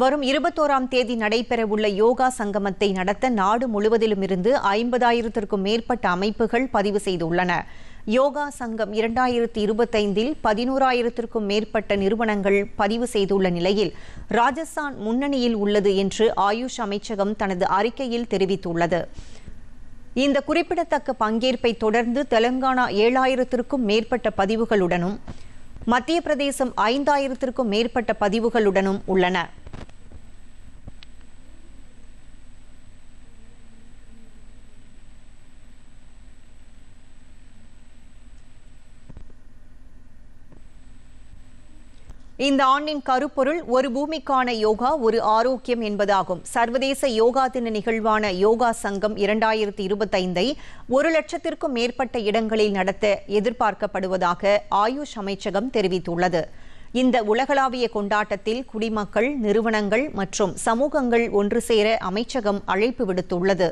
வரும் இருபத்தோராம் தேதி நடைபெறவுள்ள யோகா சங்கமத்தை நடத்த நாடு முழுவதிலும் இருந்து ஐம்பதாயிரத்திற்கும் மேற்பட்ட அமைப்புகள் பதிவு செய்துள்ளன. யோகா சங்கம் இரண்டாயிரத்தி இருபத்தைந்தில் பதினோராயிரத்திற்கும் மேற்பட்ட நிறுவனங்கள் பதிவு செய்துள்ள நிலையில் ராஜஸ்தான் முன்னணியில் உள்ளது என்று ஆயுஷ் அமைச்சகம் தனது அறிக்கையில் தெரிவித்துள்ளது. இந்த குறிப்பிடத்தக்க பங்கேற்பை தொடர்ந்து தெலங்கானா ஏழாயிரத்திற்கும் மேற்பட்ட பதிவுகளுடனும் மத்திய பிரதேசம் ஐந்தாயிரத்திற்கும் மேற்பட்ட பதிவுகளுடனும் உள்ளன. இந்த ஆண்டின் கருப்பொருள் ஒரு பூமிக்கான யோகா ஒரு ஆரோக்கியம் என்பதாகும். சர்வதேச யோகா தின நிகழ்வான யோகா சங்கம் இரண்டாயிரத்தி இருபத்தைந்தை ஒரு லட்சத்திற்கும் மேற்பட்ட இடங்களில் நடத்த எதிர்பார்க்கப்படுவதாக ஆயுஷ் அமைச்சகம் தெரிவித்துள்ளது. இந்த உலகளாவிய கொண்டாட்டத்தில் குடிமக்கள் நிறுவனங்கள் மற்றும் சமூகங்கள் ஒன்று சேர அமைச்சகம் அழைப்பு விடுத்துள்ளது.